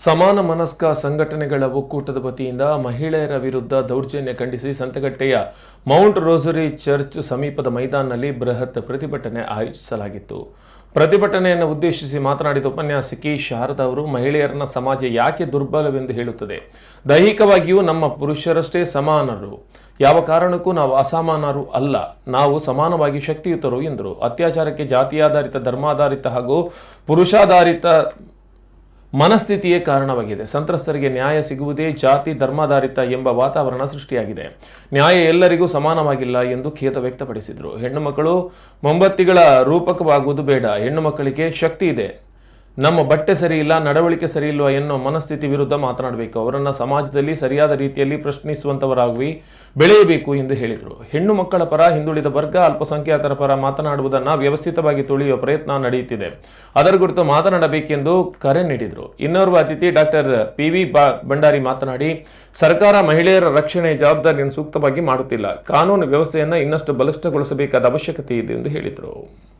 ಸಮಾನ ಮನಸ್ಕ ಸಂಘಟನೆಗಳ ಒಕ್ಕೂಟದ ವತಿಯಿಂದ ಮಹಿಳೆಯರ ವಿರುದ್ಧ ದೌರ್ಜನ್ಯ ಖಂಡಿಸಿ ಸಂತಗಟ್ಟೆಯ ಮೌಂಟ್ ರೋಸರಿ ಚರ್ಚ್ ಸಮೀಪದ ಮೈದಾನದಲ್ಲಿ ಬೃಹತ್ ಪ್ರತಿಭಟನೆ ಆಯೋಜಿಸಲಾಗಿತ್ತು. ಪ್ರತಿಭಟನೆಯನ್ನು ಉದ್ದೇಶಿಸಿ ಮಾತನಾಡಿದ ಉಪನ್ಯಾಸಕಿ ಶಾರದಾ ಅವರು, ಮಹಿಳೆಯರನ್ನ ಸಮಾಜ ಯಾಕೆ ದುರ್ಬಲವೆಂದು ಹೇಳುತ್ತದೆ? ದೈಹಿಕವಾಗಿಯೂ ನಮ್ಮ ಪುರುಷರಷ್ಟೇ ಸಮಾನರು. ಯಾವ ಕಾರಣಕ್ಕೂ ನಾವು ಅಸಮಾನರು ಅಲ್ಲ. ನಾವು ಸಮಾನವಾಗಿ ಶಕ್ತಿಯುತರು ಎಂದರು. ಅತ್ಯಾಚಾರಕ್ಕೆ ಜಾತಿಯಾಧಾರಿತ, ಧರ್ಮಾಧಾರಿತ ಹಾಗೂ ಪುರುಷಾಧಾರಿತ ಮನಸ್ಥಿತಿಯೇ ಕಾರಣವಾಗಿದೆ. ಸಂತ್ರಸ್ತರಿಗೆ ನ್ಯಾಯ ಸಿಗುವುದೇ ಜಾತಿ ಧರ್ಮಾಧಾರಿತ ಎಂಬ ವಾತಾವರಣ ಸೃಷ್ಟಿಯಾಗಿದೆ. ನ್ಯಾಯ ಎಲ್ಲರಿಗೂ ಸಮಾನವಾಗಿಲ್ಲ ಎಂದು ಖೇದ ವ್ಯಕ್ತಪಡಿಸಿದರು. ಹೆಣ್ಣು ಮಕ್ಕಳು ಮೊಂಬತ್ತಿಗಳ ರೂಪಕವಾಗುವುದು ಬೇಡ. ಹೆಣ್ಣು ಮಕ್ಕಳಿಗೆ ಶಕ್ತಿ ಇದೆ. ನಮ್ಮ ಬಟ್ಟೆ ಸರಿ ಇಲ್ಲ, ನಡವಳಿಕೆ ಸರಿ ಇಲ್ವಾ ಎನ್ನೋ ಮನಸ್ಥಿತಿ ವಿರುದ್ಧ ಮಾತನಾಡಬೇಕು. ಅವರನ್ನು ಸಮಾಜದಲ್ಲಿ ಸರಿಯಾದ ರೀತಿಯಲ್ಲಿ ಪ್ರಶ್ನಿಸುವಂಥವರಾಗಿ ಬೆಳೆಯಬೇಕು ಎಂದು ಹೇಳಿದರು. ಹೆಣ್ಣು ಮಕ್ಕಳ ಪರ, ಹಿಂದುಳಿದ ವರ್ಗ, ಅಲ್ಪಸಂಖ್ಯಾತರ ಪರ ಮಾತನಾಡುವುದನ್ನು ವ್ಯವಸ್ಥಿತವಾಗಿ ತುಳಿಯುವ ಪ್ರಯತ್ನ ನಡೆಯುತ್ತಿದೆ. ಅದರ ಕುರಿತು ಮಾತನಾಡಬೇಕೆಂದು ಕರೆ ನೀಡಿದರು. ಇನ್ನೋರ್ವ ಅತಿಥಿ ಡಾಕ್ಟರ್ ಪಿ ವಿ ಭಂಡಾರಿ ಮಾತನಾಡಿ, ಸರ್ಕಾರ ಮಹಿಳೆಯರ ರಕ್ಷಣೆ ಜವಾಬ್ದಾರಿಯನ್ನು ಸೂಕ್ತವಾಗಿ ಮಾಡುತ್ತಿಲ್ಲ. ಕಾನೂನು ವ್ಯವಸ್ಥೆಯನ್ನು ಇನ್ನಷ್ಟು ಬಲಿಷ್ಠಗೊಳಿಸಬೇಕಾದ ಅವಶ್ಯಕತೆ ಇದೆ ಎಂದು ಹೇಳಿದರು.